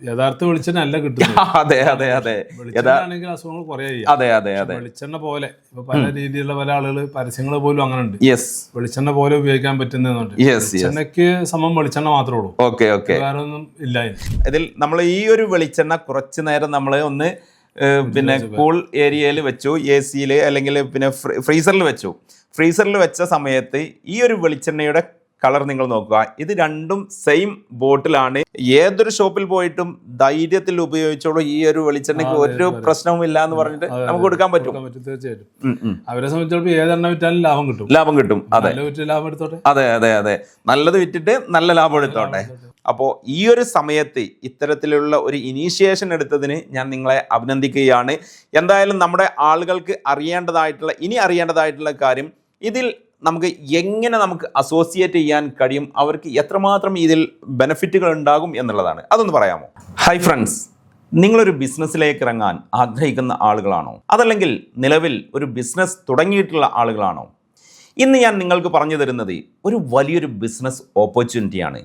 യഥാർത്ഥ വെളിച്ചെണ്ണ അല്ല കിട്ടുന്നത്. അതെ അതെ അതെ. വെളിച്ചെണ്ണ ആണെങ്കിൽ അസുഖങ്ങൾ കുറേ അതെ അതെ അതെ. വെളിച്ചെണ്ണ പോലെ ഇപ്പൊ പല രീതിയിലുള്ള പല ആളുകൾ പരസ്യങ്ങൾ പോലും അങ്ങനെ ഉണ്ട് യെസ് വെളിച്ചെണ്ണ പോലെ ഉപയോഗിക്കാൻ പറ്റുന്നുണ്ട് യെസ് വെളിച്ചെണ്ണയ്ക്ക് സമം വെളിച്ചെണ്ണ മാത്രമേ ഉള്ളൂ. Okay okay. വേറെ ഒന്നും ഇല്ല ഇതിൽ നമ്മൾ ഈ ഒരു വെളിച്ചെണ്ണ കുറച്ചു നേരം നമ്മൾ ഒന്ന് പിന്നെ കൂൾ ഏരിയയിൽ വെച്ചു എ സിയിൽ അല്ലെങ്കിൽ പിന്നെ ഫ്രീസറിൽ വെച്ചു. ഫ്രീസറിൽ വെച്ച സമയത്ത് ഈ ഒരു വെളിച്ചെണ്ണയുടെ കളർ നിങ്ങൾ നോക്കുക. ഇത് രണ്ടും സെയിം ബോട്ടിലാണ്. ഏതൊരു ഷോപ്പിൽ പോയിട്ടും ധൈര്യത്തിൽ ഉപയോഗിച്ചോളൂ. ഈ ഒരു വെളിച്ചെണ്ണയ്ക്ക് ഒരു പ്രശ്നവും ഇല്ല എന്ന് പറഞ്ഞിട്ട് നമുക്ക് കൊടുക്കാൻ പറ്റും. തീർച്ചയായിട്ടും. അവരെ സംബന്ധിച്ചിടത്തോളം ഏതെണ്ണ വിറ്റാലും ലാഭം കിട്ടും. ലാഭം കിട്ടും അതെ. ലാഭം എടുത്തോട്ടെ? അതെ അതെ അതെ. നല്ലത് വിറ്റിട്ട് നല്ല ലാഭം എടുത്തോട്ടെ. അപ്പോൾ ഈ ഒരു സമയത്ത് ഇത്തരത്തിലുള്ള ഒരു ഇനീഷ്യേഷൻ എടുത്തതിന് ഞാൻ നിങ്ങളെ അഭിനന്ദിക്കുകയാണ്. എന്തായാലും നമ്മുടെ ആളുകൾക്ക് അറിയേണ്ടതായിട്ടുള്ള ഇനി അറിയേണ്ടതായിട്ടുള്ള കാര്യം ഇതിൽ നമുക്ക് എങ്ങനെ നമുക്ക് അസോസിയേറ്റ് ചെയ്യാൻ കഴിയും? അവർക്ക് എത്രമാത്രം ഇതിൽ ബെനിഫിറ്റുകൾ ഉണ്ടാകും എന്നുള്ളതാണ്. അതൊന്ന് പറയാമോ? ഹൈ ഫ്രണ്ട്സ് നിങ്ങളൊരു ബിസിനസ്സിലേക്ക് ഇറങ്ങാൻ ആഗ്രഹിക്കുന്ന ആളുകളാണോ? അതല്ലെങ്കിൽ നിലവിൽ ഒരു ബിസിനസ് തുടങ്ങിയിട്ടുള്ള ആളുകളാണോ? ഇന്ന് ഞാൻ നിങ്ങൾക്ക് പറഞ്ഞു തരുന്നത് ഒരു വലിയൊരു ബിസിനസ് ഓപ്പർച്യൂണിറ്റിയാണ്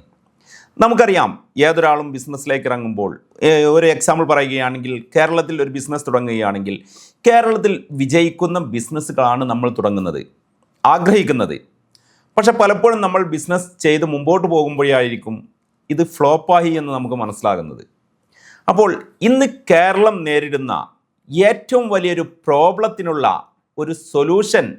നമുക്കറിയാം ഏതൊരാളും ബിസിനസ്സിലേക്ക് ഇറങ്ങുമ്പോൾ ഒരു എക്സാമ്പിൾ പറയുകയാണെങ്കിൽ കേരളത്തിൽ ഒരു ബിസിനസ് തുടങ്ങുകയാണെങ്കിൽ കേരളത്തിൽ വിജയിക്കുന്ന ബിസിനസ്സുകളാണ് നമ്മൾ തുടങ്ങുന്നത്. ആഗ്രഹിക്കുന്നത്. പക്ഷെ പലപ്പോഴും നമ്മൾ ബിസിനസ് ചെയ്ത് മുമ്പോട്ട് പോകുമ്പോഴായിരിക്കും ഇത് ഫ്ലോപ്പായി എന്ന് നമുക്ക് മനസ്സിലാകുന്നത്. അപ്പോൾ ഇന്ന് കേരളം നേരിടുന്ന ഏറ്റവും വലിയൊരു പ്രോബ്ലത്തിനുള്ള ഒരു സൊല്യൂഷൻ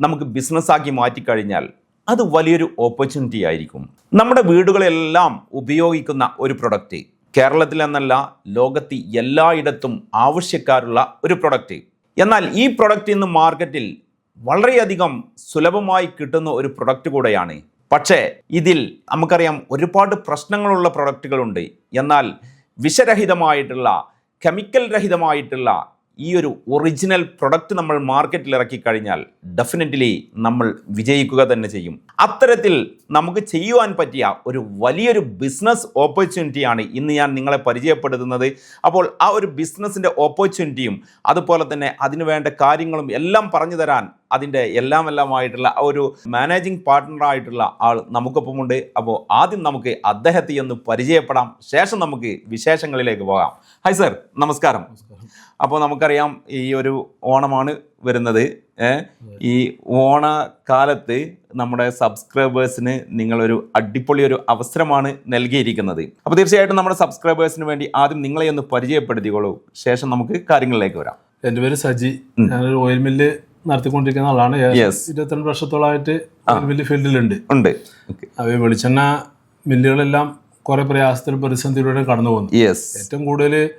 നമുക്ക് ബിസിനസ്സാക്കി മാറ്റിക്കഴിഞ്ഞാൽ അത് വലിയൊരു ഓപ്പർച്യൂണിറ്റി ആയിരിക്കും. നമ്മുടെ വീടുകളെല്ലാം ഉപയോഗിക്കുന്ന ഒരു പ്രൊഡക്റ്റ് കേരളത്തിൽ എന്നല്ല ലോകത്ത് എല്ലായിടത്തും ആവശ്യക്കാരുള്ള ഒരു പ്രൊഡക്റ്റ് എന്നാൽ ഈ പ്രൊഡക്റ്റ് ഇന്ന് മാർക്കറ്റിൽ വളരെയധികം സുലഭമായി കിട്ടുന്ന ഒരു പ്രൊഡക്റ്റ് കൂടെയാണ്. പക്ഷേ ഇതിൽ നമുക്കറിയാം ഒരുപാട് പ്രശ്നങ്ങളുള്ള പ്രൊഡക്റ്റുകളുണ്ട് എന്നാൽ വിഷരഹിതമായിട്ടുള്ള കെമിക്കൽ രഹിതമായിട്ടുള്ള ഈ ഒരു ഒറിജിനൽ പ്രൊഡക്റ്റ് നമ്മൾ മാർക്കറ്റിൽ ഇറക്കി കഴിഞ്ഞാൽ ഡെഫിനറ്റ്ലി നമ്മൾ വിജയിക്കുക തന്നെ ചെയ്യും. അത്തരത്തിൽ നമുക്ക് ചെയ്യുവാൻ പറ്റിയ ഒരു വലിയൊരു ബിസിനസ് ഓപ്പർച്യൂണിറ്റിയാണ് ഇന്ന് ഞാൻ നിങ്ങളെ പരിചയപ്പെടുത്തുന്നത്. അപ്പോൾ ആ ഒരു ബിസിനസ്സിന്റെ ഓപ്പർച്യൂണിറ്റിയും അതുപോലെ തന്നെ അതിനു വേണ്ട കാര്യങ്ങളും എല്ലാം പറഞ്ഞു തരാൻ അതിന്റെ എല്ലാം എല്ലാമായിട്ടുള്ള ആ ഒരു മാനേജിങ് പാർട്ട്ണറായിട്ടുള്ള ആൾ നമുക്കൊപ്പമുണ്ട്. അപ്പോൾ ആദ്യം നമുക്ക് അദ്ദേഹത്തെ ഒന്ന് പരിചയപ്പെടാം. ശേഷം നമുക്ക് വിശേഷങ്ങളിലേക്ക് പോകാം. ഹായ് സർ നമസ്കാരം. അപ്പോൾ നമുക്കറിയാം ഈ ഒരു ഓണമാണ് വരുന്നത്? ഈ ഓണക്കാലത്ത് നമ്മുടെ സബ്സ്ക്രൈബേഴ്സിന് നിങ്ങളൊരു അടിപൊളി ഒരു അവസരമാണ് നൽകിയിരിക്കുന്നത്. അപ്പോൾ തീർച്ചയായിട്ടും നമ്മുടെ സബ്സ്ക്രൈബേഴ്സിന് വേണ്ടി ആദ്യം നിങ്ങളെ ഒന്ന് പരിചയപ്പെടുത്തിക്കോളൂ. ശേഷം നമുക്ക് കാര്യങ്ങളിലേക്ക് വരാം. എന്റെ പേര് സജി. ഞാനൊരു ഓയിൽ മില്ല് നടത്തിക്കൊണ്ടിരിക്കുന്ന ആളാണ്. ഇരുപത്തിരണ്ട് വർഷത്തോളമായിട്ട് വലിയ മില്ല് ഫീൽഡിലുണ്ട്. ഉണ്ട്. അവ വെളിച്ചെണ്ണ മില്ലുകളെല്ലാം കുറെ പ്രയാസത്തിലും പ്രതിസന്ധിയിലൂടെ കടന്നു പോകുന്നു. ഏറ്റവും കൂടുതൽ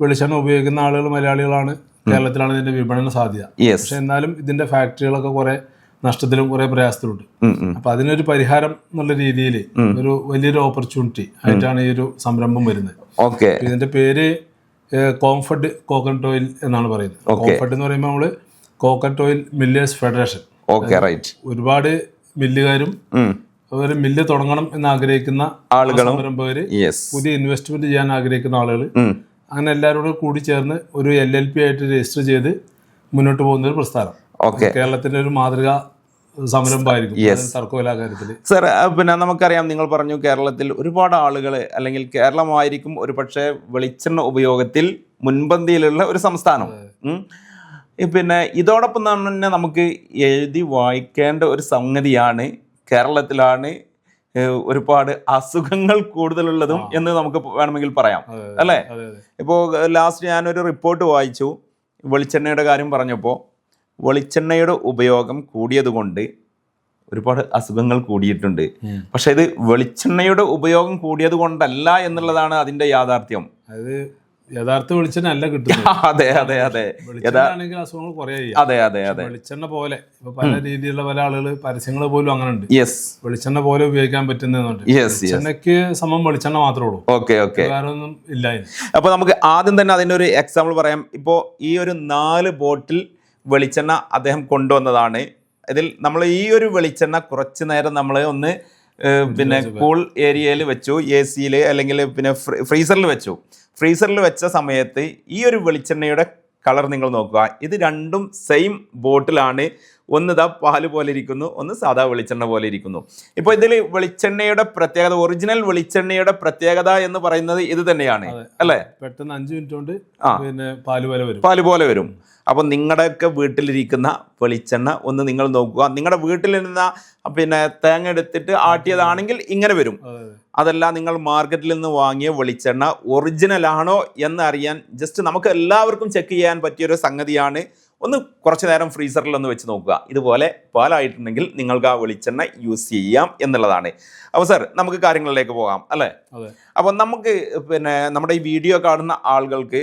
വെളിച്ചെണ്ണ ഉപയോഗിക്കുന്ന ആളുകൾ മലയാളികളാണ്. കേരളത്തിലാണ് ഇതിന്റെ വിപണന സാധ്യത. പക്ഷെ എന്നാലും ഇതിന്റെ ഫാക്ടറികളൊക്കെ കുറെ നഷ്ടത്തിലും കുറെ പ്രയാസത്തിലുണ്ട്. അപ്പൊ അതിനൊരു പരിഹാരം എന്നുള്ള രീതിയിൽ ഒരു വലിയൊരു ഓപ്പർച്യൂണിറ്റി ആയിട്ടാണ് ഈ ഒരു സംരംഭം വരുന്നത്. ഇതിന്റെ പേര് കോംഫർട്ട് കോക്കനട്ട് ഓയിൽ എന്നാണ് പറയുന്നത്. കോംഫർട്ട് എന്ന് പറയുമ്പോൾ നമ്മൾ coconut oil millers federation. Okay right. ഒരുപാട് മില്ലുകാരും അതുപോലെ മില്ല് തുടങ്ങണം എന്ന് ആഗ്രഹിക്കുന്ന ആളുകളും സംരംഭകര് പുതിയ ഇൻവെസ്റ്റ്മെന്റ് ചെയ്യാൻ ആഗ്രഹിക്കുന്ന ആളുകൾ അങ്ങനെ എല്ലാവരോടും കൂടി ചേർന്ന് ഒരു എൽ എൽ പി ആയിട്ട് രജിസ്റ്റർ ചെയ്ത് മുന്നോട്ട് പോകുന്ന ഒരു പ്രസ്ഥാനം കേരളത്തിന്റെ ഒരു മാതൃക സംരംഭമായിരിക്കും. തർക്കമില്ല കാര്യത്തിൽ സർ പിന്നെ നമുക്കറിയാം നിങ്ങൾ പറഞ്ഞു കേരളത്തിൽ ഒരുപാട് ആളുകൾ അല്ലെങ്കിൽ കേരളമായിരിക്കും ഒരു പക്ഷേ വെളിച്ചെണ്ണ ഉപയോഗത്തിൽ മുൻപന്തിയിലുള്ള ഒരു സംസ്ഥാനം. പിന്നെ ഇതോടൊപ്പം തന്നെ നമുക്ക് എഴുതി വായിക്കേണ്ട ഒരു സംഗതിയാണ് കേരളത്തിലാണ് ഒരുപാട് അസുഖങ്ങൾ കൂടുതലുള്ളതും എന്ന് നമുക്ക് വേണമെങ്കിൽ പറയാം. അല്ലേ? ഇപ്പോൾ ലാസ്റ്റ് ഞാനൊരു റിപ്പോർട്ട് വായിച്ചു. വെളിച്ചെണ്ണയുടെ കാര്യം പറഞ്ഞപ്പോൾ വെളിച്ചെണ്ണയുടെ ഉപയോഗം കൂടിയതുകൊണ്ട് ഒരുപാട് അസുഖങ്ങൾ കൂടിയിട്ടുണ്ട്. പക്ഷെ ഇത് വെളിച്ചെണ്ണയുടെ ഉപയോഗം കൂടിയത് കൊണ്ടല്ല എന്നുള്ളതാണ് അതിന്റെ യാഥാർത്ഥ്യം. അത് യഥാർത്ഥ വെളിച്ചെണ്ണ അല്ല കിട്ടുന്നത്. അതെ അതെ അതെ. വെളിച്ചെണ്ണ ആണെങ്കിൽ അസുഖങ്ങൾ കുറേ അതെ അതെ അതെ. വെളിച്ചെണ്ണ പോലെ ഇപ്പൊ പല രീതിയിലുള്ള പല ആളുകൾ പരസ്യങ്ങൾ പോലും അങ്ങനെ ഉണ്ട്. യെസ് വെളിച്ചെണ്ണ പോലെ ഉപയോഗിക്കാൻ യെസ് വെളിച്ചെണ്ണയ്ക്ക് സമം വെളിച്ചെണ്ണ മാത്രമേ ഉള്ളൂ. ഓക്കെ ഓക്കെ വേറെ ഒന്നും ഇല്ല അപ്പൊ നമുക്ക് ആദ്യം തന്നെ അതിന്റെ ഒരു എക്സാമ്പിൾ പറയാം. ഇപ്പോ ഈ ഒരു നാല് ബോട്ടിൽ വെളിച്ചെണ്ണ അദ്ദേഹം കൊണ്ടുവന്നതാണ്. ഇതിൽ നമ്മൾ ഈ ഒരു വെളിച്ചെണ്ണ കുറച്ച് നേരം നമ്മൾ ഒന്ന് പിന്നെ കൂൾ ഏരിയയിൽ വെച്ചു. എ സിയിൽ അല്ലെങ്കിൽ പിന്നെ ഫ്രീസറിൽ വെച്ചു. ഫ്രീസറിൽ വെച്ച സമയത്ത് ഈ ഒരു വെളിച്ചെണ്ണയുടെ കളർ നിങ്ങൾ നോക്കുക. ഇത് രണ്ടും സെയിം ബോട്ടിലാണ് ഒന്ന് ഇതാ പാൽ പോലെ ഇരിക്കുന്നു ഒന്ന് സാധാ വെളിച്ചെണ്ണ പോലെ ഇരിക്കുന്നു. ഇപ്പോൾ ഇതിൽ വെളിച്ചെണ്ണയുടെ പ്രത്യേകത ഒറിജിനൽ വെളിച്ചെണ്ണയുടെ പ്രത്യേകത എന്ന് പറയുന്നത് ഇത് തന്നെയാണ് അല്ലേ? പെട്ടെന്ന് അഞ്ച് മിനിറ്റ് കൊണ്ട് ആ. പിന്നെ പാൽ പോലെ വരും. പാൽ പോലെ വരും. അപ്പോൾ നിങ്ങളുടെയൊക്കെ വീട്ടിലിരിക്കുന്ന വെളിച്ചെണ്ണ ഒന്ന് നിങ്ങൾ നോക്കുക. നിങ്ങളുടെ വീട്ടിലിരുന്ന പിന്നെ തേങ്ങ എടുത്തിട്ട് ആട്ടിയതാണെങ്കിൽ ഇങ്ങനെ വരും. അതെ അതെ. അതല്ല നിങ്ങൾ മാർക്കറ്റിൽ നിന്ന് വാങ്ങിയ വെളിച്ചെണ്ണ ഒറിജിനൽ ആണോ എന്ന് അറിയാൻ ജസ്റ്റ് നമുക്ക് എല്ലാവർക്കും ചെക്ക് ചെയ്യാൻ പറ്റിയൊരു സംഗതിയാണ് ഒന്ന് കുറച്ച് നേരം ഫ്രീസറിൽ ഒന്ന് വെച്ച് നോക്കുക. ഇതുപോലെ പാലായിട്ടുണ്ടെങ്കിൽ നിങ്ങൾക്ക് ആ വെളിച്ചെണ്ണ യൂസ് ചെയ്യാം എന്നുള്ളതാണ്. അപ്പോൾ സർ നമുക്ക് കാര്യങ്ങളിലേക്ക് പോകാം അല്ലേ? അപ്പോൾ നമുക്ക് പിന്നെ നമ്മുടെ ഈ വീഡിയോ കാണുന്ന ആളുകൾക്ക്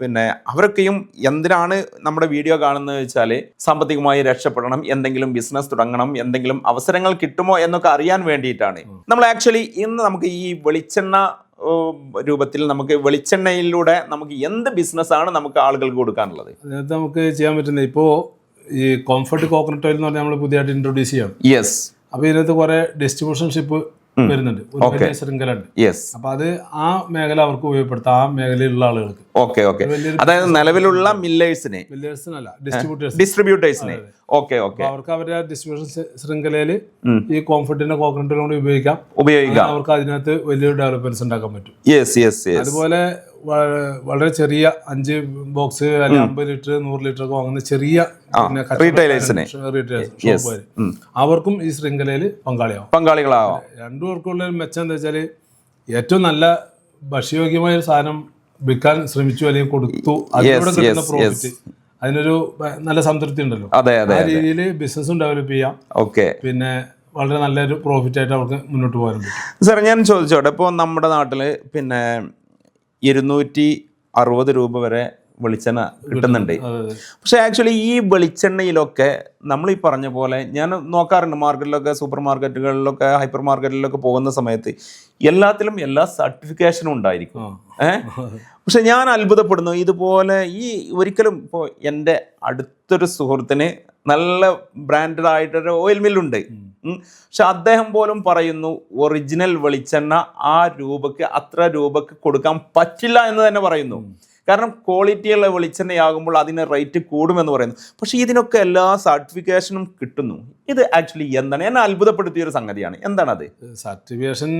പിന്നെ അവരൊക്കെയും എന്തിനാണ് നമ്മുടെ വീഡിയോ കാണുന്നത് വെച്ചാൽ സാമ്പത്തികമായി രക്ഷപ്പെടണം എന്തെങ്കിലും ബിസിനസ് തുടങ്ങണം എന്തെങ്കിലും അവസരങ്ങൾ കിട്ടുമോ എന്നൊക്കെ അറിയാൻ വേണ്ടിയിട്ടാണ്. നമ്മൾ ആക്ച്വലി ഇന്ന് നമുക്ക് ഈ വെളിച്ചെണ്ണ രൂപത്തിൽ നമുക്ക് വെളിച്ചെണ്ണയിലൂടെ നമുക്ക് എന്ത് ബിസിനസ്സാണ് നമുക്ക് ആളുകൾക്ക് കൊടുക്കാനുള്ളത്? അതിനകത്ത് നമുക്ക് ചെയ്യാൻ പറ്റുന്നത് ഇപ്പോൾ ഈ കോംഫർട്ട് കോക്കനട്ട് ഓയിൽ എന്ന് പറഞ്ഞാൽ നമ്മൾ പുതിയതായിട്ട് ഇൻട്രൊഡ്യൂസ് ചെയ്യാം യെസ് അപ്പോൾ ഇതിനകത്ത് കുറേ ഡിസ്ട്രിബ്യൂഷൻ ഷിപ്പ് വരുന്നുണ്ട്. ഒരു വലിയ ശൃംഖല ഉണ്ട് യെസ് അപ്പോൾ അത് ആ മേഖല അവർക്ക് ഉപയോഗപ്പെടുത്താം ആ മേഖലയിലുള്ള ആളുകൾക്ക്. ഓക്കെ ഓക്കെ അതായത് നിലവിലുള്ള മില്ലേഴ്സിനെ മില്ലേഴ്സിനല്ല ഡിസ്ട്രിബ്യൂട്ടേഴ്സ് ഡിസ്ട്രിബ്യൂട്ടേഴ്സിനെ ഓക്കെ ഓക്കെ അവർക്ക് അവരുടെ ഡിസ്ട്രിബ്യൂഷൻ ശൃംഖലയിൽ ഈ കോംഫർട്ടിന്റെ കോക്കനട്ടിലും കൂടി ഉപയോഗിക്കാം. ഉപയോഗിക്കാം. അവർക്ക് അതിനകത്ത് വലിയൊരു ഡെവലപ്മെന്റ്സ് ഉണ്ടാക്കാൻ പറ്റും. യെസ് യെസ് യെസ് അതുപോലെ വളരെ ചെറിയ അഞ്ച് ബോക്സ് അല്ലെങ്കിൽ അമ്പത് ലിറ്റർ നൂറ് ലിറ്റർ ഒക്കെ വാങ്ങുന്ന ചെറിയ റീറ്റെയിലേഴ്സിന്. അവർക്കും ഈ ശൃംഖലയിൽ പങ്കാളിയാവും. പങ്കാളികളാവാം. രണ്ടു പേർക്കുള്ള ഒരു മെച്ചം എന്താ വെച്ചാൽ ഏറ്റവും നല്ല ഭക്ഷ്യയോഗ്യമായ ഒരു സാധനം വിൽക്കാൻ ശ്രമിച്ചു അല്ലെങ്കിൽ കൊടുത്തു അതിലൂടെ കിട്ടുന്ന പ്രോഫിറ്റ് അതിനൊരു നല്ല സംതൃപ്തി ഉണ്ടല്ലോ. അതെ അതെ ആ രീതിയിൽ ബിസിനസ്സും ഡെവലപ്പ് ചെയ്യാം. ഓക്കെ പിന്നെ വളരെ നല്ലൊരു പ്രോഫിറ്റ് ആയിട്ട് അവർക്ക് മുന്നോട്ട് പറ്റും. സാർ ഞാൻ ചോദിച്ചോട്ടെ ഇപ്പോൾ നമ്മുടെ നാട്ടിൽ പിന്നെ ഇരുന്നൂറ്റി അറുപത് രൂപ വരെ വെളിച്ചെണ്ണ കിട്ടുന്നുണ്ട്. പക്ഷെ ആക്ച്വലി ഈ വെളിച്ചെണ്ണയിലൊക്കെ നമ്മൾ ഈ പറഞ്ഞ പോലെ ഞാൻ നോക്കാറുണ്ട് മാർക്കറ്റിലൊക്കെ സൂപ്പർ മാർക്കറ്റുകളിലൊക്കെ ഹൈപ്പർ മാർക്കറ്റിലൊക്കെ പോകുന്ന സമയത്ത് എല്ലാത്തിലും എല്ലാ സർട്ടിഫിക്കേഷനും ഉണ്ടായിരിക്കും. ഏഹ് പക്ഷെ ഞാൻ അത്ഭുതപ്പെടുന്നു. ഇതുപോലെ ഈ ഒരിക്കലും ഇപ്പോൾ എന്റെ അടുത്തൊരു സുഹൃത്തിന് നല്ല ബ്രാൻഡഡ് ആയിട്ടൊരു ഓയിൽ മില്ലുണ്ട്. പക്ഷെ അദ്ദേഹം പോലും പറയുന്നു ഒറിജിനൽ വെളിച്ചെണ്ണ ആ രൂപക്ക് അത്ര രൂപക്ക് കൊടുക്കാൻ പറ്റില്ല എന്ന് തന്നെ പറയുന്നു. കാരണം ക്വാളിറ്റിയുള്ള വെളിച്ചെണ്ണയാകുമ്പോൾ അതിന് റേറ്റ് കൂടുമെന്ന് പറയുന്നു. പക്ഷേ ഇതിനൊക്കെ എല്ലാ സർട്ടിഫിക്കേഷനും കിട്ടുന്നു. ഇത് ആക്ച്വലി എന്താണ്? എന്നെ അത്ഭുതപ്പെടുത്തിയ ഒരു സംഗതിയാണ്. എന്താണ് അത് സർട്ടിഫിക്കേഷൻ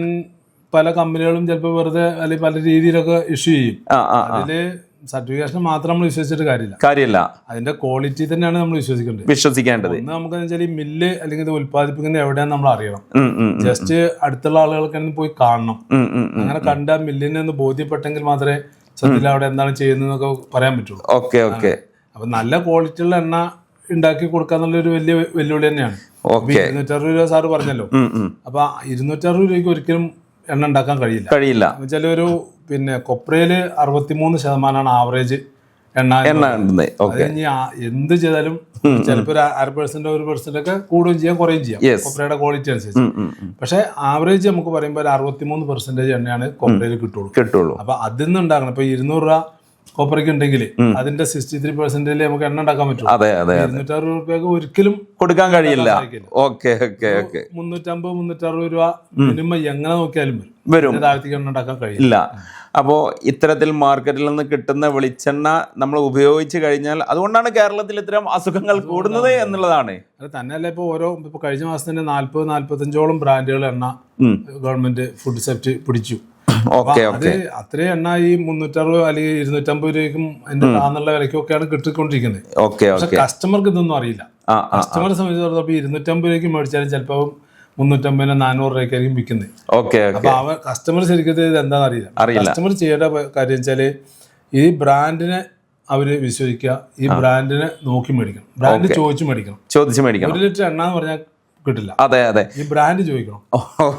പല കമ്പനികളും ചിലപ്പോൾ വെറുതെ അല്ലെങ്കിൽ പല രീതിയിലൊക്കെ ഇഷ്യൂ ചെയ്യും. അതിൽ സർട്ടിഫിക്കേഷൻ മാത്രം നമ്മൾ വിശ്വസിച്ചിട്ട് കാര്യമില്ല. കാര്യമില്ല. അതിന്റെ ക്വാളിറ്റി തന്നെയാണ് നമ്മൾ വിശ്വസിക്കേണ്ടത്. വിശ്വസിക്കേണ്ടത്. ഒന്ന് നമുക്ക് വെച്ചാൽ ഈ മില്ല് അല്ലെങ്കിൽ ഇത് ഉത്പാദിപ്പിക്കുന്ന എവിടെയാണെന്ന് നമ്മൾ അറിയണം. ജസ്റ്റ് അടുത്തുള്ള ആളുകൾക്ക് തന്നെ പോയി കാണണം. അങ്ങനെ കണ്ട മില്ലിനെ ഒന്ന് ബോധ്യപ്പെട്ടെങ്കിൽ മാത്രമേ സത്യത്തിൽ അവിടെ എന്താണ് ചെയ്യുന്നതെന്നൊക്കെ പറയാൻ പറ്റുള്ളൂ. Okay okay. അപ്പൊ നല്ല ക്വാളിറ്റി ക്വാളിറ്റിയുള്ള എണ്ണ ഉണ്ടാക്കി കൊടുക്കാന്നുള്ളൊരു വലിയ വെല്ലുവിളി തന്നെയാണ്. ഇരുന്നൂറ്ററുപത് രൂപ സാറ് പറഞ്ഞല്ലോ. അപ്പൊ ഇരുന്നൂറ്ററുപത് രൂപയ്ക്ക് ഒരിക്കലും എണ്ണ ഉണ്ടാക്കാൻ കഴിയില്ല. കഴിയില്ല. എന്നുവെച്ചാൽ ഒരു പിന്നെ കൊപ്രയിൽ അറുപത്തിമൂന്ന് ശതമാനമാണ് ആവറേജ് എണ്ണ എണ്ണ അത് കഴിഞ്ഞ് ആ- എന്ത് ചെയ്താലും ചിലപ്പോൾ ഒരു അര പെർസെന്റ് ഒരു പെർസെന്റ് ഒക്കെ കൂടുകയും ചെയ്യാം കുറയും ചെയ്യാം. Yes. കൊപ്രയുടെ ക്വാളിറ്റി അനുസരിച്ച്. ഉം, ഉം, ഉം. പക്ഷെ ആവറേജ് നമുക്ക് പറയുമ്പോൾ ഒരു അറുപത്തിമൂന്ന് പെർസെന്റേജ് എണ്ണയാണ് കൊപ്രയിൽ കിട്ടുള്ളൂ. കിട്ടുള്ളൂ. അപ്പൊ അതിൽ നിന്ന് ഉണ്ടാക്കണം. ഇപ്പൊ ഇരുന്നൂറ് രൂപ കൊപ്രയ്ക്ക് ഉണ്ടെങ്കിൽ അതിന്റെ സിക്സ്റ്റി ത്രീ പെർസെന്റേജിൽ നമുക്ക് എണ്ണ ഉണ്ടാക്കാൻ പറ്റും അതെ അതെ ഇരുന്നൂറ്ററുപത് രൂപയ്ക്ക് ഒരിക്കലും കൊടുക്കാൻ കഴിയില്ല. Okay okay okay. മുന്നൂറ്റമ്പത് മുന്നൂറ്ററുപത് രൂപ മിനിമം എങ്ങനെ നോക്കിയാലും വരും. താഴത്തേക്ക് എണ്ണ ഉണ്ടാക്കാൻ കഴിയില്ല. അപ്പോൾ ഇത്തരത്തിൽ മാർക്കറ്റിൽ നിന്ന് കിട്ടുന്ന വെളിച്ചെണ്ണ നമ്മൾ ഉപയോഗിച്ച് കഴിഞ്ഞാൽ അതുകൊണ്ടാണ് കേരളത്തിൽ ഇത്തരം അസുഖങ്ങൾ കൂടുന്നത് എന്നുള്ളതാണ്. അത് തന്നെയല്ല ഇപ്പൊ ഓരോ ഇപ്പൊ കഴിഞ്ഞ മാസം തന്നെ നാല്പത് നാല്പത്തഞ്ചോളം ബ്രാൻഡുകൾ എണ്ണ ഗവൺമെന്റ് ഫുഡ് സെഫ്റ്റ് പിടിച്ചു. Okay okay. അത്രയും എണ്ണ ഈ മുന്നൂറ്ററുപത് അല്ലെങ്കിൽ ഇരുന്നൂറ്റമ്പത് രൂപയ്ക്കും അതിന്റെ താന്നുള്ള വിലക്കൊക്കെയാണ് കിട്ടിക്കൊണ്ടിരിക്കുന്നത്. ഓക്കെ പക്ഷെ കസ്റ്റമർക്ക് ഇതൊന്നും അറിയില്ല. കസ്റ്റമറെ സംബന്ധിച്ചിടത്തോളം ഇരുന്നൂറ്റമ്പത് രൂപയ്ക്ക് മേടിച്ചാലും ചിലപ്പോൾ മുന്നൂറ്റമ്പതിനോ നാനൂറ് രൂപയ്ക്കായിരിക്കും വിൽക്കുന്നത് ഓക്കെ അപ്പൊ അവ കസ്റ്റമർ ശരിക്കും ഇത് എന്താണെന്ന് അറിയില്ല. കസ്റ്റമർ ചെയ്യേണ്ട കാര്യം വെച്ചാൽ ഈ ബ്രാൻഡിനെ അവർ വിശ്വസിക്കുക ഈ ബ്രാൻഡിനെ നോക്കി മേടിക്കണം. ബ്രാൻഡ് ചോദിച്ചു മേടിക്കണം. ചോദിച്ചു മേടിക്കണം. ഒരു ലിറ്റർ എണ്ണ എന്ന് പറഞ്ഞാൽ കിട്ടില്ല. അതെ അതെ. ഈ ബ്രാൻഡ് ചോദിക്കണം.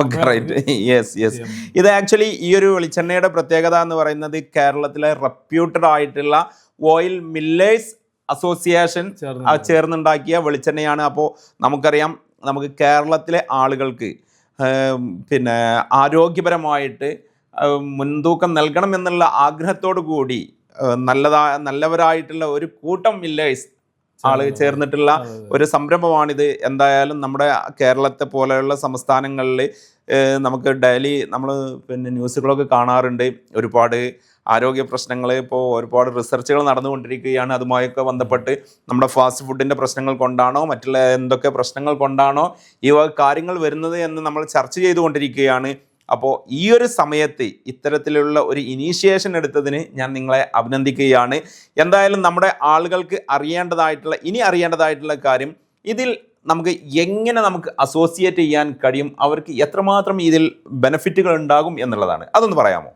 ഓക്കെ റൈറ്റ് യെസ് യെസ് ഇത് ആക്ച്വലി ഈ ഒരു വെളിച്ചെണ്ണയുടെ പ്രത്യേകത എന്ന് പറയുന്നത് കേരളത്തിലെ റെപ്യൂട്ടഡ് ആയിട്ടുള്ള ഓയിൽ മില്ലേഴ്സ് അസോസിയേഷൻ ചേർന്നുണ്ടാക്കിയ വെളിച്ചെണ്ണയാണ്. അപ്പോൾ നമുക്കറിയാം നമുക്ക് കേരളത്തിലെ ആളുകൾക്ക് പിന്നെ ആരോഗ്യപരമായിട്ട് മുൻതൂക്കം നൽകണം എന്നുള്ള ആഗ്രഹത്തോടു കൂടി നല്ലതാ നല്ലവരായിട്ടുള്ള ഒരു കൂട്ടം മില്ലേഴ്സ് ആൾ ചേർന്നിട്ടുള്ള ഒരു സംരംഭമാണിത്. എന്തായാലും നമ്മുടെ കേരളത്തെ പോലെയുള്ള സംസ്ഥാനങ്ങളിൽ നമുക്ക് ഡെയിലി നമ്മൾ പിന്നെ ന്യൂസുകളൊക്കെ കാണാറുണ്ട്. ഒരുപാട് ആരോഗ്യ പ്രശ്നങ്ങൾ ഇപ്പോൾ ഒരുപാട് റിസർച്ചുകൾ നടന്നുകൊണ്ടിരിക്കുകയാണ്. അതുമായൊക്കെ ബന്ധപ്പെട്ട് നമ്മുടെ ഫാസ്റ്റ് ഫുഡിന്റെ പ്രശ്നങ്ങൾ കൊണ്ടാണോ മറ്റുള്ള എന്തൊക്കെ പ്രശ്നങ്ങൾ കൊണ്ടാണോ ഈ കാര്യങ്ങൾ വരുന്നത് എന്ന് നമ്മൾ ചർച്ച ചെയ്തുകൊണ്ടിരിക്കുകയാണ്. അപ്പോൾ ഈ ഒരു സമയത്ത് ഇത്തരത്തിലുള്ള ഒരു ഇനീഷ്യേഷൻ എടുത്തതിന് ഞാൻ നിങ്ങളെ അഭിനന്ദിക്കുകയാണ്. എന്തായാലും നമ്മുടെ ആളുകൾക്ക് അറിയേണ്ടതായിട്ടുള്ള ഇനി അറിയേണ്ടതായിട്ടുള്ള കാര്യം ഇതിൽ നമുക്ക് എങ്ങനെ നമുക്ക് അസോസിയേറ്റ് ചെയ്യാൻ കഴിയും അവർക്ക് എത്രമാത്രം ഇതിൽ ബെനിഫിറ്റുകൾ ഉണ്ടാകും എന്നുള്ളതാണ്. അതൊന്ന് പറയാമോ?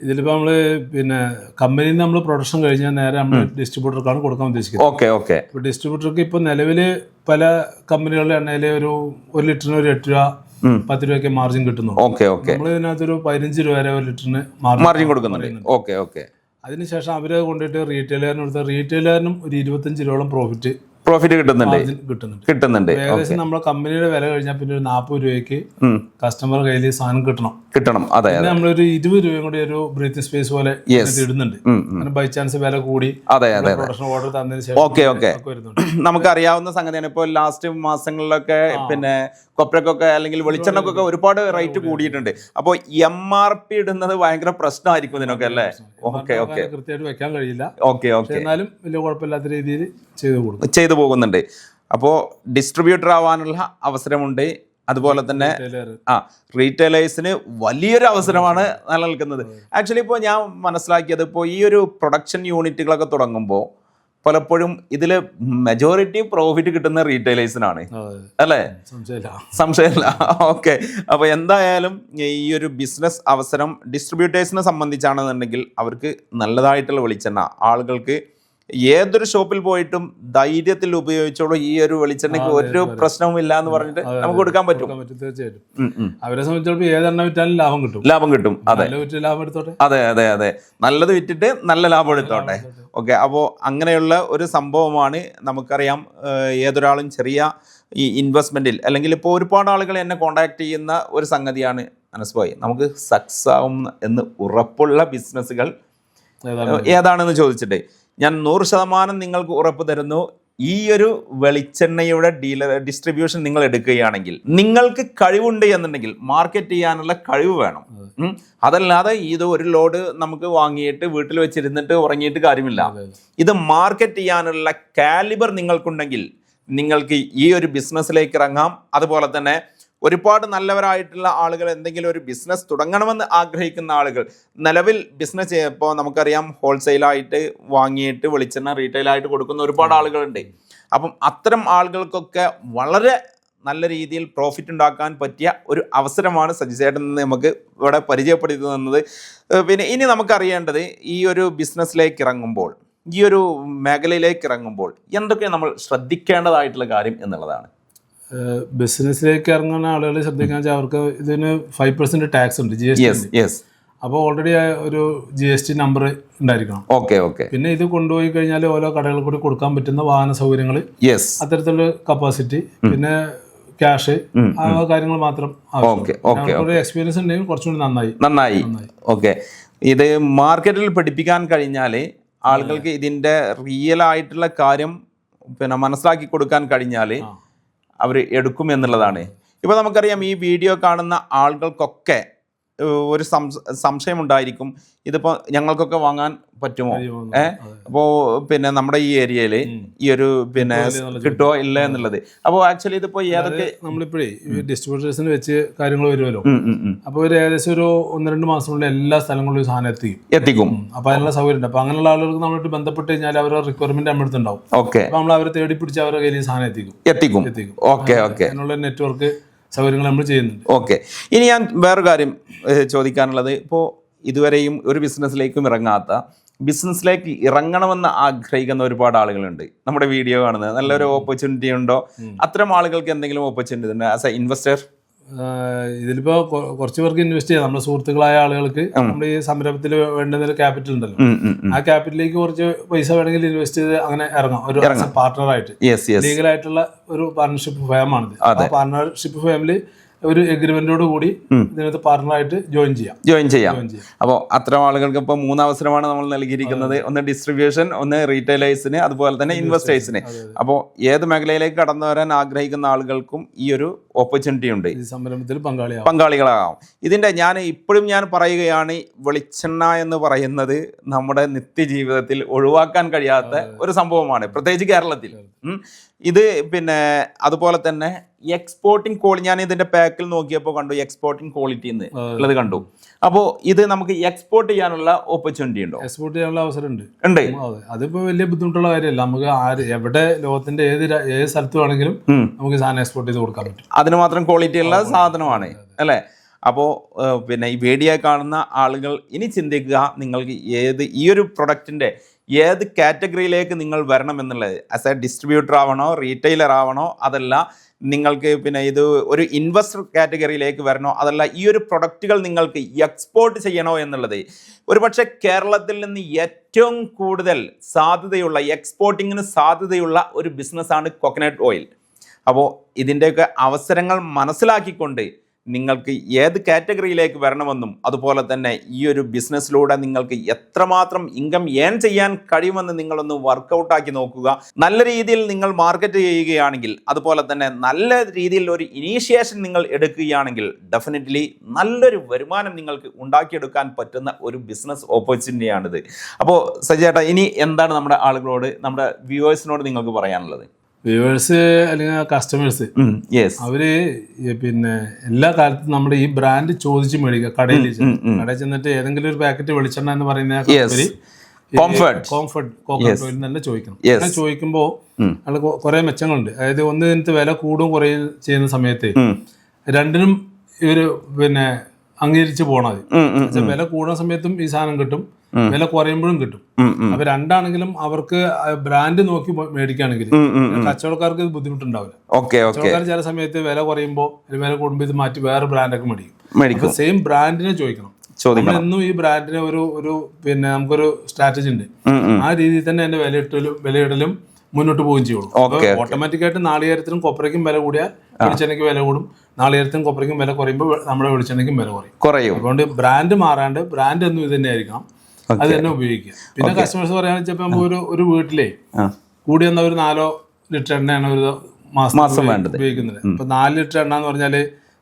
ഇതിലിപ്പോൾ നമ്മൾ പിന്നെ കമ്പനിയിൽ നിന്ന് നമ്മൾ പ്രൊഡക്ഷൻ കഴിഞ്ഞാൽ നേരെ നമ്മൾ ഡിസ്ട്രിബ്യൂട്ടർക്കാണ് കൊടുക്കാൻ ഉദ്ദേശിക്കുന്നത്. Okay okay. ഇപ്പോൾ ഡിസ്ട്രിബ്യൂട്ടർക്ക് ഇപ്പോൾ നിലവിൽ പല കമ്പനികളുടെ എണ്ണയിൽ ഒരു ഒരു ലിറ്ററിന് ഒരു എട്ട് രൂപ. പത്ത് രൂപയ്ക്ക് മാർജിൻ കിട്ടുന്നു ഓക്കെ ഓക്കെ. നമ്മൾ ഇതിനകത്തൊരു പതിനഞ്ച് രൂപ വരെ ഒരു ലിറ്ററിന് മാർജിൻ കൊടുക്കുന്നുണ്ട്. Okay okay. അതിനുശേഷം അവർ കൊണ്ടിട്ട് റീറ്റെയിലറിന് കൊടുത്ത റീറ്റെയിലറിനും ഒരു ഇരുപത്തഞ്ച് രൂപയോളം പ്രോഫിറ്റ് പ്രോഫിറ്റ് കിട്ടുന്നുണ്ട്. കിട്ടുന്നുണ്ട്. ഏകദേശം നമ്മുടെ കമ്പനിയുടെ വില കഴിഞ്ഞാൽ പിന്നെ ഒരു നാൽപ്പത് രൂപയ്ക്ക്. കസ്റ്റമർ കയ്യിൽ സാധനം കിട്ടണം. കിട്ടണം. അതെ നമ്മളൊരു ഇരുപത് രൂപയും കൂടി ഒരു ബ്രീത്തിങ് സ്പേസ് പോലെ. ഇടുന്നുണ്ട്. ബൈ ചാൻസ് വില കൂടി അതെ അതെ ഓർഡർ തന്നതിന് ശേഷം ഓക്കെ, ഓക്കെ. നമുക്ക് അറിയാവുന്ന നമുക്കറിയാവുന്ന സംഗതിയാണ്. ഇപ്പോൾ ലാസ്റ്റ് മാസങ്ങളിലൊക്കെ പിന്നെ കൊപ്രക്കൊക്കെ അല്ലെങ്കിൽ വെളിച്ചെണ്ണക്കൊക്കെ ഒരുപാട് റേറ്റ് കൂടിയിട്ടുണ്ട്. അപ്പോൾ എം ആർ പി ഇടുന്നത് ഭയങ്കര പ്രശ്നമായിരിക്കും ഇതിനൊക്കെ അല്ലേ? ഓക്കെ ഓക്കെ കൃത്യമായിട്ട് വെക്കാൻ കഴിയില്ല. ഓക്കെ ഓക്കെ എന്നാലും വലിയ കുഴപ്പമില്ലാത്ത രീതിയിൽ ചെയ്തു കൊടുക്കും. ചെയ്തു പോകുന്നുണ്ട്. അപ്പോൾ ഡിസ്ട്രിബ്യൂട്ടർ ആവാനുള്ള അവസരമുണ്ട്. അതുപോലെ തന്നെ ആ റീറ്റെയിലേഴ്സിന് വലിയൊരു അവസരമാണ് നിലനിൽക്കുന്നത്. ആക്ച്വലി ഇപ്പോൾ ഞാൻ മനസ്സിലാക്കിയത് ഇപ്പോൾ ഈ ഒരു പ്രൊഡക്ഷൻ യൂണിറ്റുകളൊക്കെ തുടങ്ങുമ്പോൾ പലപ്പോഴും ഇതിൽ മെജോറിറ്റി പ്രോഫിറ്റ് കിട്ടുന്ന റീറ്റെയിലേഴ്സിനാണ് അല്ലേ? സംശയമില്ല. സംശയമില്ല. ഓക്കെ അപ്പോൾ എന്തായാലും ഈ ഒരു ബിസിനസ് അവസരം ഡിസ്ട്രിബ്യൂട്ടേഴ്സിനെ സംബന്ധിച്ചാണെന്നുണ്ടെങ്കിൽ അവർക്ക് നല്ലതായിട്ടുള്ള വെളിച്ചെണ്ണ ആളുകൾക്ക് ഏതൊരു ഷോപ്പിൽ പോയിട്ടും ധൈര്യത്തിൽ ഉപയോഗിച്ചോളൂ. ഈ ഒരു വെളിച്ചെണ്ണയ്ക്ക് ഒരു പ്രശ്നവും ഇല്ല എന്ന് പറഞ്ഞിട്ട് നമുക്ക് കൊടുക്കാൻ പറ്റും. തീർച്ചയായിട്ടും. അവരെ സംബന്ധിച്ചിടത്തോളം ഏതെണ്ണ വിറ്റാലും ലാഭം കിട്ടും. ലാഭം കിട്ടും അതെ. ലാഭം എടുത്തോട്ടെ? അതെ അതെ അതെ. നല്ലത് വിറ്റിട്ട് നല്ല ലാഭം എടുത്തോട്ടെ. ഓക്കെ അപ്പോൾ അങ്ങനെയുള്ള ഒരു സംഭവമാണ് നമുക്കറിയാം ഏതൊരാളും ചെറിയ ഈ ഇൻവെസ്റ്റ്മെന്റിൽ അല്ലെങ്കിൽ ഇപ്പോൾ ഒരുപാട് ആളുകൾ എന്നെ കോണ്ടാക്ട് ചെയ്യുന്ന ഒരു സംഗതിയാണ് അനസ് ഭായ് നമുക്ക് സക്സസ് ആവും എന്ന് ഉറപ്പുള്ള ബിസിനസ്സുകൾ ഏതാണ് ഏതാണെന്ന് ചോദിച്ചിട്ട്? ഞാൻ നൂറ് ശതമാനം നിങ്ങൾക്ക് ഉറപ്പ് തരുന്നു. ഈ ഒരു വെളിച്ചെണ്ണയുടെ ഡീലർ ഡിസ്ട്രിബ്യൂഷൻ നിങ്ങൾ എടുക്കുകയാണെങ്കിൽ നിങ്ങൾക്ക് കഴിവുണ്ട് എന്നുണ്ടെങ്കിൽ മാർക്കറ്റ് ചെയ്യാനുള്ള കഴിവ് വേണം. അതല്ലാതെ ഇത് ഒരു ലോഡ് നമുക്ക് വാങ്ങിയിട്ട് വീട്ടിൽ വെച്ചിരുന്നിട്ട് ഉറങ്ങിയിട്ട് കാര്യമില്ല. ഇത് മാർക്കറ്റ് ചെയ്യാനുള്ള കാലിബർ നിങ്ങൾക്കുണ്ടെങ്കിൽ നിങ്ങൾക്ക് ഈ ഒരു ബിസിനസ്സിലേക്ക് ഇറങ്ങാം. അതുപോലെ തന്നെ ഒരുപാട് നല്ലവരായിട്ടുള്ള ആളുകൾ എന്തെങ്കിലും ഒരു ബിസിനസ് തുടങ്ങണമെന്ന് ആഗ്രഹിക്കുന്ന ആളുകൾ നിലവിൽ ബിസിനസ് ചെയ്യുമ്പോൾ നമുക്കറിയാം ഹോൾസെയിലായിട്ട് വാങ്ങിയിട്ട് വെളിച്ചെണ്ണ റീറ്റെയിലായിട്ട് കൊടുക്കുന്ന ഒരുപാട് ആളുകളുണ്ട്. അപ്പം അത്തരം ആളുകൾക്കൊക്കെ വളരെ നല്ല രീതിയിൽ പ്രോഫിറ്റ് ഉണ്ടാക്കാൻ പറ്റിയ ഒരു അവസരമാണ് സജിസേട്ടൻ എന്ന് നമുക്ക് ഇവിടെ പരിചയപ്പെടുത്തി തന്നത്. പിന്നെ ഇനി നമുക്കറിയേണ്ടത് ഈ ഒരു ബിസിനസ്സിലേക്ക് ഇറങ്ങുമ്പോൾ ഈ ഒരു മേഖലയിലേക്ക് ഇറങ്ങുമ്പോൾ എന്തൊക്കെ നമ്മൾ ശ്രദ്ധിക്കേണ്ടതായിട്ടുള്ള കാര്യം എന്നുള്ളതാണ്. ബിസിനസ്സിലേക്ക് ഇറങ്ങുന്ന ആളുകൾ ശ്രദ്ധിക്കാൻ വെച്ചാൽ അവർക്ക് ഇതിന് ഫൈവ് പെർസെന്റ് ടാക്സ് ഉണ്ട് ജി എസ് ടി അപ്പോൾ ഓൾറെഡി ഒരു ജി എസ് ടി നമ്പർ ഉണ്ടായിരിക്കണം. ഓക്കെ ഓക്കെ പിന്നെ ഇത് കൊണ്ടുപോയി കഴിഞ്ഞാൽ ഓരോ കടകളിൽ കൂടി കൊടുക്കാൻ പറ്റുന്ന വാഹന സൗകര്യങ്ങൾ അത്തരത്തിലുള്ള കപ്പാസിറ്റി പിന്നെ ക്യാഷ് ആ കാര്യങ്ങൾ മാത്രം എക്സ്പീരിയൻസ് ഉണ്ടെങ്കിൽ കുറച്ചുകൂടി നന്നായി. നന്നായി. ഓക്കെ ഇത് മാർക്കറ്റിൽ പഠിപ്പിക്കാൻ കഴിഞ്ഞാൽ ആളുകൾക്ക് ഇതിന്റെ റിയൽ ആയിട്ടുള്ള കാര്യം പിന്നെ മനസ്സിലാക്കി കൊടുക്കാൻ കഴിഞ്ഞാൽ. അവർ എടുക്കും എന്നുള്ളതാണ്. ഇപ്പോൾ നമുക്കറിയാം ഈ വീഡിയോ കാണുന്ന ആളുകൾക്കൊക്കെ ഒരു സംശയം സംശയമുണ്ടായിരിക്കും. ഇതിപ്പോൾ ഞങ്ങൾക്കൊക്കെ വാങ്ങാൻ പറ്റുമോ? ഏഹ് ഏ? അപ്പോൾ പിന്നെ നമ്മുടെ ഈ ഏരിയയിൽ ഈ ഒരു പിന്നെ കിട്ടുമോ ഇല്ല എന്നുള്ളത്. അപ്പോ ആക്ച്വലി ഇതിപ്പോൾ ഏതൊക്കെ നമ്മളിപ്പോഴേ ഡിസ്ട്രിബ്യൂട്ടേഴ്സിന് വെച്ച് കാര്യങ്ങൾ വരുമല്ലോ. അപ്പൊ. അപ്പോൾ ഒരു ഏകദേശം ഒരു ഒന്ന് രണ്ട് മാസത്തിനുള്ളിൽ എല്ലാ സ്ഥലങ്ങളിലും സാധനം എത്തിക്കും. എത്തിക്കും. അപ്പോൾ അതിനുള്ള സൗകര്യം ഉണ്ട് അപ്പോൾ അങ്ങനെയുള്ള ആളുകൾക്ക് നമ്മളായിട്ട് ബന്ധപ്പെട്ട് കഴിഞ്ഞാൽ അവരുടെ റിക്വയർമെന്റ് നമ്മുടെ അടുത്തുണ്ടാവും ഓക്കെ. അപ്പോൾ നമ്മൾ അവരെ തേടി പിടിച്ച് അവരുടെ കയ്യിൽ സാധനം എത്തിക്കും. എത്തിക്കും. എത്തിക്കും. Okay okay. അതിനുള്ള നെറ്റ്വർക്ക് സൗകര്യങ്ങൾ നമ്മൾ ചെയ്യുന്നുണ്ട്. ഓക്കെ. ഇനി ഞാൻ വേറൊരു കാര്യം ചോദിക്കാനുള്ളത്. ഇപ്പോൾ ഇതുവരെയും ഒരു ബിസിനസ്സിലേക്കും ഇറങ്ങാത്ത ബിസിനസ്സിലേക്ക് ഇറങ്ങണമെന്ന് ആഗ്രഹിക്കുന്ന ഒരുപാട് ആളുകളുണ്ട്. നമ്മുടെ വീഡിയോ കാണുന്നത്. നല്ലൊരു ഓപ്പർച്യൂണിറ്റി ഉണ്ടോ? അത്തരം ആളുകൾക്ക് എന്തെങ്കിലും ഓപ്പർച്യൂണിറ്റി ഉണ്ട്? ആസ് എ ഇൻവെസ്റ്റർ ഇതിലിപ്പോ കുറച്ച് പേർക്ക് ഇൻവെസ്റ്റ് ചെയ്യാം. നമ്മുടെ സുഹൃത്തുക്കളായ ആളുകൾക്ക് നമ്മൾ ഈ സംരംഭത്തിൽ വേണ്ടുന്ന ഒരു ക്യാപിറ്റൽ ഉണ്ടല്ലോ. ആ ക്യാപിറ്റലിലേക്ക് കുറച്ച് പൈസ വേണമെങ്കിൽ ഇൻവെസ്റ്റ് ചെയ്ത് അങ്ങനെ ഇറങ്ങാം. ഒരു പാർട്ണർ ആയിട്ട്. ലീഗൽ ആയിട്ടുള്ള ഒരു പാർട്ണർഷിപ്പ് ഫേമാണിത് ആ പാർട്ണർഷിപ്പ് ഫേമിൽ ഒരു എഗ്രിമെന്റോട് കൂടി ഇതിനകത്ത് പാർട്ണറായിട്ട് ജോയിൻ ചെയ്യാം. ജോയിൻ ചെയ്യാം. അപ്പോൾ അത്തരം ആളുകൾക്ക് ഇപ്പോൾ മൂന്ന് അവസരമാണ് നമ്മൾ നൽകിയിരിക്കുന്നത്. ഒന്ന് ഡിസ്ട്രിബ്യൂഷൻ ഒന്ന് റീറ്റെയിലേഴ്സിന് അതുപോലെ തന്നെ ഇൻവെസ്റ്റേഴ്സിന് അപ്പോൾ ഏത് മേഖലയിലേക്ക് കടന്നു വരാൻ ആഗ്രഹിക്കുന്ന ആളുകൾക്കും ഈ ഒരു ഓപ്പർച്യൂണിറ്റി ഉണ്ട്. സംരംഭത്തിൽ പങ്കാളിയാകും പങ്കാളികളാകാം. ഇതിന്റെ ഞാൻ ഇപ്പോഴും ഞാൻ പറയുകയാണ് വെളിച്ചെണ്ണ എന്ന് പറയുന്നത് നമ്മുടെ നിത്യജീവിതത്തിൽ ഒഴിവാക്കാൻ കഴിയാത്ത ഒരു സംഭവമാണ്. പ്രത്യേകിച്ച് കേരളത്തിൽ. ഇത് പിന്നെ അതുപോലെ തന്നെ എക്സ്പോർട്ടിംഗ് കോളി ഞാൻ ഇതിന്റെ പാക്കിൽ നോക്കിയപ്പോൾ കണ്ടു എക്സ്പോർട്ടിംഗ് ക്വാളിറ്റി എന്ന് ഉള്ളത് കണ്ടു. അപ്പോൾ ഇത് നമുക്ക് എക്സ്പോർട്ട് ചെയ്യാനുള്ള ഓപ്പർച്യൂണിറ്റി ഉണ്ടോ? എക്സ്പോർട്ട് ചെയ്യാനുള്ള അവസരം ഉണ്ട്. ഉണ്ട് അതെ. അതിപ്പോ വലിയ ബുദ്ധിമുട്ടുള്ള കാര്യമല്ല. നമുക്ക് ആര് എവിടെ ലോകത്തിന്റെ ഏത് ഏത് സ്ഥലത്ത് വേണമെങ്കിലും നമുക്ക് സാധനം എക്സ്പോർട്ട് ചെയ്ത് കൊടുക്കാൻ പറ്റും. അതിന് മാത്രം ക്വാളിറ്റി ഉള്ള സാധനമാണ് അല്ലേ? അപ്പോൾ പിന്നെ ഈ വീഡിയോ കാണുന്ന ആളുകൾ ഇനി ചിന്തിക്കുക നിങ്ങൾക്ക് ഏത് ഈ ഒരു പ്രൊഡക്റ്റിന്റെ ഏത് കാറ്റഗറിയിലേക്ക് നിങ്ങൾ വരണം എന്നുള്ളത്? ആസ് എ ഡിസ്ട്രിബ്യൂട്ടർ ആവണോ റീറ്റെയിലർ ആവണോ അതല്ല നിങ്ങൾക്ക് പിന്നെ ഇത് ഒരു ഇൻവെസ്റ്റർ കാറ്റഗറിയിലേക്ക് വരണോ അതല്ല ഈ ഒരു പ്രൊഡക്റ്റുകൾ നിങ്ങൾക്ക് എക്സ്പോർട്ട് ചെയ്യണോ എന്നുള്ളത്. ഒരുപക്ഷെ കേരളത്തിൽ നിന്ന് ഏറ്റവും കൂടുതൽ സാധ്യതയുള്ള എക്സ്പോർട്ടിങ്ങിന് സാധ്യതയുള്ള ഒരു ബിസിനസ്സാണ് കോക്കനട്ട് ഓയിൽ അപ്പോൾ ഇതിന്റെയൊക്കെ അവസരങ്ങൾ മനസ്സിലാക്കിക്കൊണ്ട് നിങ്ങൾക്ക് ഏത് കാറ്റഗറിയിലേക്ക് വരണമെന്നും അതുപോലെ തന്നെ ഈ ഒരു ബിസിനസ്സിലൂടെ നിങ്ങൾക്ക് എത്രമാത്രം ഇൻകം ഏൺ ചെയ്യാൻ കഴിയുമെന്ന് നിങ്ങളൊന്ന് വർക്കൗട്ടാക്കി നോക്കുക. നല്ല രീതിയിൽ നിങ്ങൾ മാർക്കറ്റ് ചെയ്യുകയാണെങ്കിൽ അതുപോലെ തന്നെ നല്ല രീതിയിൽ ഒരു ഇനീഷ്യേഷൻ നിങ്ങൾ എടുക്കുകയാണെങ്കിൽ ഡെഫിനറ്റ്ലി നല്ലൊരു വരുമാനം നിങ്ങൾക്ക് ഉണ്ടാക്കിയെടുക്കാൻ പറ്റുന്ന ഒരു ബിസിനസ് ഓപ്പർച്യൂണിറ്റിയാണിത് അപ്പോൾ സജേട്ടാ ഇനി എന്താണ് നമ്മുടെ ആളുകളോട് നമ്മുടെ വ്യൂവേഴ്സിനോട് നിങ്ങൾക്ക് പറയാനുള്ളത്? വ്യൂവേഴ്സ് അല്ലെങ്കിൽ കസ്റ്റമേഴ്സ് യെസ് അവർ പിന്നെ എല്ലാ കാലത്തും നമ്മുടെ ഈ ബ്രാൻഡ് ചോദിച്ച് മേടിക്കുക കടയിൽ. കടയിൽ ചെന്നിട്ട് ഏതെങ്കിലും ഒരു പാക്കറ്റ് വെളിച്ചെണ്ണ എന്ന് പറയുന്ന കോംഫർട്ട്. കോംഫർട്ട് കോക്കനട്ട് ഓയിൽ തന്നെ ചോദിക്കണം. അങ്ങനെ ചോദിക്കുമ്പോൾ ഉം. അത് കുറെ മെച്ചങ്ങളുണ്ട്. അതായത് ഒന്ന് ഇതിനകത്ത് വില കൂടും കുറയും ചെയ്യുന്ന സമയത്ത് രണ്ടിനും ഇവർ പിന്നെ അംഗീകരിച്ച് പോണത്. വില കൂടുന്ന സമയത്തും ഈ സാധനം കിട്ടും. വില കുറയുമ്പോഴും കിട്ടും. അപ്പൊ രണ്ടാണെങ്കിലും അവർക്ക് ബ്രാൻഡ് നോക്കി മേടിക്കുകയാണെങ്കിൽ. കച്ചവടക്കാർക്ക് ഇത് ബുദ്ധിമുട്ടുണ്ടാവില്ല. കച്ചവടക്കാർ ചില സമയത്ത് വില കുറയുമ്പോൾ വില കൂടുമ്പോൾ ഇത് മാറ്റി വേറെ ബ്രാൻഡൊക്കെ മേടിക്കും. സെയിം ബ്രാൻഡിനെ ചോദിക്കണം. എന്നും ഈ ബ്രാൻഡിന് ഒരു ഒരു പിന്നെ നമുക്കൊരു സ്ട്രാറ്റജി ഉണ്ട്. ആ രീതിയിൽ തന്നെ എന്റെ വിലയിട്ടലും വിലയിടലും മുന്നോട്ട് പോവുകയും ചെയ്യുള്ളൂ Okay, ഓട്ടോമാറ്റിക് ആയിട്ട് നാളികേരത്തിനും കൊപ്രയ്ക്കും വില കൂടിയാൽ വെളിച്ചെണ്ണയ്ക്ക് വില കൂടും. നാളികേരത്തിനും കൊപ്രയ്ക്കും വില കുറയുമ്പോൾ നമ്മുടെ വെളിച്ചെണ്ണയ്ക്കും വില കുറയും. കുറയും. അതുകൊണ്ട് ബ്രാൻഡ് മാറാണ്ട് ബ്രാൻഡ് എന്നും ഇത് തന്നെ ആയിരിക്കണം അത് തന്നെ ഉപയോഗിക്കുക. പിന്നെ കസ്റ്റമേഴ്സ് പറയാന്ന് വെച്ചപ്പോ നമുക്ക് ഒരു ഒരു വീട്ടിലെ കൂടി വന്ന ഒരു നാലോ ലിറ്റർ എണ്ണയാണ് ഒരു മാസം വേണ്ടത്. ഉപയോഗിക്കുന്നത്. അപ്പൊ നാല് ലിറ്റർ എണ്ണ എന്ന് പറഞ്ഞാൽ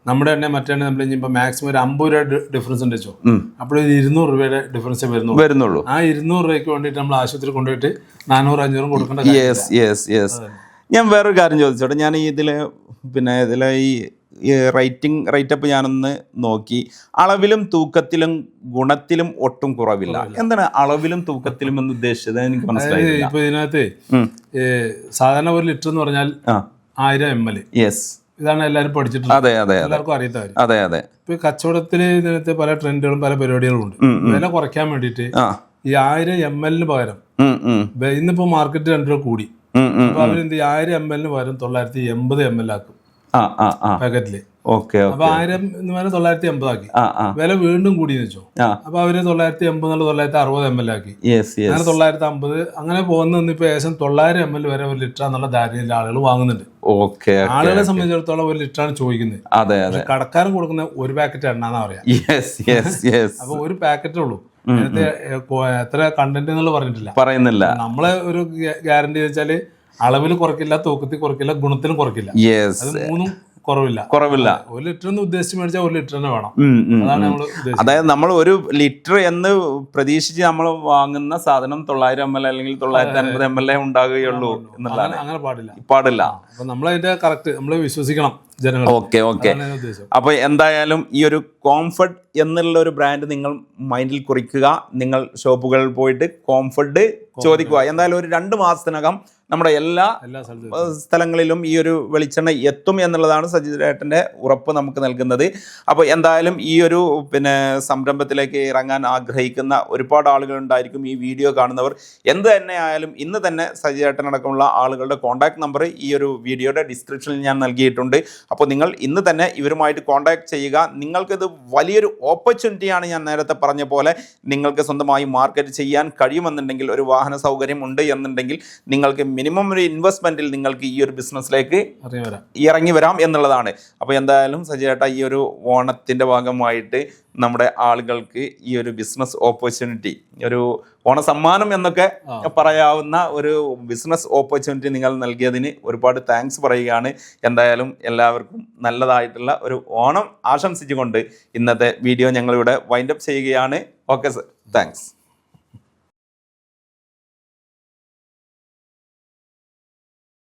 നമ്മുടെ എണ്ണ മറ്റേ എണ്ണ നമ്മൾ ഇനിയിപ്പോ മാക്സിമം ഒരു അമ്പത് രൂപ ഡിഫറൻസ് ഉണ്ട് വെച്ചോ. അപ്പോഴൊരു അപ്പോൾ ഒരു ഇരുന്നൂറ് രൂപയുടെ ഡിഫറൻസ് വരുന്നുള്ളൂ. വരുന്നുള്ളൂ. ആ ഇരുന്നൂറ് രൂപയ്ക്ക് വേണ്ടിയിട്ട് നമ്മൾ ആശുപത്രി കൊണ്ടുപോയിട്ട് നാനൂറ് അഞ്ഞൂറും കൊടുക്കേണ്ട യെസ് യെസ് യെസ് ഞാൻ വേറൊരു കാര്യം ചോദിച്ചോട്ടെ. ഞാൻ ഇതിൽ പിന്നെ ഇതിലെ ഈ റൈറ്റിംഗ് റൈറ്റപ്പ് ഞാനൊന്ന് നോക്കി. അളവിലും തൂക്കത്തിലും ഗുണത്തിലും ഒട്ടും കുറവില്ല. എന്താണ് അളവിലും തൂക്കത്തിലും എന്ന് ഉദ്ദേശിച്ചത്? എനിക്ക് മനസ്സിലായി ഇപ്പൊ ഇതിനകത്ത് സാധാരണ ഒരു ലിറ്റർ എന്ന് പറഞ്ഞാൽ ആയിരം എം എൽ. യെസ് ഇതാണ് എല്ലാവരും പഠിച്ചിട്ടുള്ളത്. അതെ അതെ എല്ലാവർക്കും അറിയത്തവര് അതെ അതെ. ഇപ്പൊ കച്ചവടത്തിന് ഇതിനകത്ത് പല ട്രെൻഡുകളും പല പരിപാടികളും ഉണ്ട്. വില കുറയ്ക്കാൻ വേണ്ടിയിട്ട് ഈ ആയിരം എം എല്ലിന് പകരം ഇന്നിപ്പോ മാർക്കറ്റ് രണ്ടു രൂപ കൂടി. അപ്പൊ അവരെന്ത് ആയിരം എം എല്ലിന് പകരം തൊള്ളായിരത്തി എൺപത് എം എൽ ആക്കും. പാക്കറ്റിൽ ഓക്കെ അപ്പൊ ആയിരം എന്ന് പറഞ്ഞാൽ തൊള്ളായിരത്തി എൺപത് ആക്കി. ആ ആ. വില വീണ്ടും കൂടി വെച്ചോ. അപ്പൊ അവർ തൊള്ളായിരത്തി എൺപത് എന്നുള്ള തൊള്ളായിരത്തി അറുപത് എം എൽ ആക്കി അങ്ങനെ തൊള്ളായിരത്തി അമ്പത് അങ്ങനെ പോകുന്ന ഇപ്പൊ ഏകദേശം തൊള്ളായിരം എം എൽ വരെ ഒരു ലിറ്റർ എന്നുള്ള ധാരണയിൽ ആളുകൾ വാങ്ങുന്നുണ്ട്. ഓക്കെ ആളുകളെ സംബന്ധിച്ചിടത്തോളം ഒരു ലിറ്ററാണ് ചോദിക്കുന്നത്. അതെ അതെ. കടക്കാരൻ കൊടുക്കുന്ന ഒരു പാക്കറ്റ് എണ്ണാന്നാ പറയാ. അപ്പൊ ഒരു പാക്കറ്റേ ഉള്ളൂ. എത്ര കണ്ടന്റ് എന്നുള്ള പറഞ്ഞിട്ടില്ല. പറയുന്നില്ല. നമ്മളെ ഒരു ഗ്യാരണ്ടി വെച്ചാൽ അളവിൽ കുറക്കില്ല തൂക്കത്തിൽ കുറക്കില്ല ഗുണത്തിലും കുറക്കില്ല യെസ് മൂന്നും കുറവില്ല. കുറവില്ല. ഒരു ലിറ്റർ എന്ന് ഉദ്ദേശിച്ച് മേടിച്ചാൽ ഒരു ലിറ്റർ തന്നെ വേണം. അതായത് നമ്മൾ ഒരു ലിറ്റർ എന്ന് പ്രതീക്ഷിച്ച് നമ്മൾ വാങ്ങുന്ന സാധനം തൊള്ളായിരം എം എൽ അല്ലെങ്കിൽ തൊള്ളായിരത്തി അൻപത് എം എൽ എ ഉണ്ടാകുകയുള്ളൂ എന്നുള്ളതാണ്. അങ്ങനെ പാടില്ല. പാടില്ല. അപ്പൊ നമ്മൾ അതിന്റെ കറക്റ്റ് നമ്മൾ വിശ്വസിക്കണം ഓക്കെ ഓക്കെ. അപ്പൊ അപ്പോൾ എന്തായാലും ഈ ഒരു കോംഫർട്ട് എന്നുള്ള ഒരു ബ്രാൻഡ് നിങ്ങൾ മൈൻഡിൽ കുറിക്കുക. നിങ്ങൾ ഷോപ്പുകളിൽ പോയിട്ട് കോംഫർട്ട് ചോദിക്കുക. എന്തായാലും ഒരു രണ്ട് മാസത്തിനകം നമ്മുടെ എല്ലാ സ്ഥലങ്ങളിലും ഈ ഒരു വെളിച്ചെണ്ണ എത്തും എന്നുള്ളതാണ് സജിതേട്ടന്റെ ഉറപ്പ് നമുക്ക് നൽകുന്നത്. അപ്പോൾ എന്തായാലും ഈ ഒരു പിന്നെ സംരംഭത്തിലേക്ക് ഇറങ്ങാൻ ആഗ്രഹിക്കുന്ന ഒരുപാട് ആളുകൾ ഉണ്ടായിരിക്കും ഈ വീഡിയോ കാണുന്നവർ. എന്ത് തന്നെ ആയാലും ഇന്ന് തന്നെ സജിതേട്ടനടക്കമുള്ള ആളുകളുടെ കോൺടാക്ട് നമ്പർ ഈ ഒരു വീഡിയോയുടെ ഡിസ്ക്രിപ്ഷനിൽ ഞാൻ നൽകിയിട്ടുണ്ട്. അപ്പോൾ നിങ്ങൾ ഇന്ന് തന്നെ ഇവരുമായിട്ട് കോൺടാക്ട് ചെയ്യുക. നിങ്ങൾക്കിത് വലിയൊരു ഓപ്പർച്യൂണിറ്റിയാണ് ഞാൻ നേരത്തെ പറഞ്ഞ പോലെ നിങ്ങൾക്ക് സ്വന്തമായി മാർക്കറ്റ് ചെയ്യാൻ കഴിയുമെന്നുണ്ടെങ്കിൽ ഒരു വാഹന സൗകര്യം ഉണ്ട് എന്നുണ്ടെങ്കിൽ നിങ്ങൾക്ക് മിനിമം ഒരു ഇൻവെസ്റ്റ്മെന്റിൽ നിങ്ങൾക്ക് ഈ ഒരു ബിസിനസ്സിലേക്ക് ഇറങ്ങി വരാം എന്നുള്ളതാണ്. അപ്പോൾ എന്തായാലും സജിയേട്ട ഈ ഒരു ഓണത്തിന്റെ ഭാഗമായിട്ട് നമ്മുടെ ആളുകൾക്ക് ഈ ഒരു ബിസിനസ് ഓപ്പർച്യൂണിറ്റി ഒരു ഓണ സമ്മാനം എന്നൊക്കെ പറയാവുന്ന ഒരു ബിസിനസ് ഓപ്പർച്യൂണിറ്റി നിങ്ങൾ നൽകിയതിന് ഒരുപാട് താങ്ക്സ് പറയുകയാണ്. എന്തായാലും എല്ലാവർക്കും നല്ലതായിട്ടുള്ള ഒരു ഓണം ആശംസിച്ചുകൊണ്ട് ഇന്നത്തെ വീഡിയോ ഞങ്ങളിവിടെ വൈൻഡപ്പ് ചെയ്യുകയാണ്. Okay sir thanks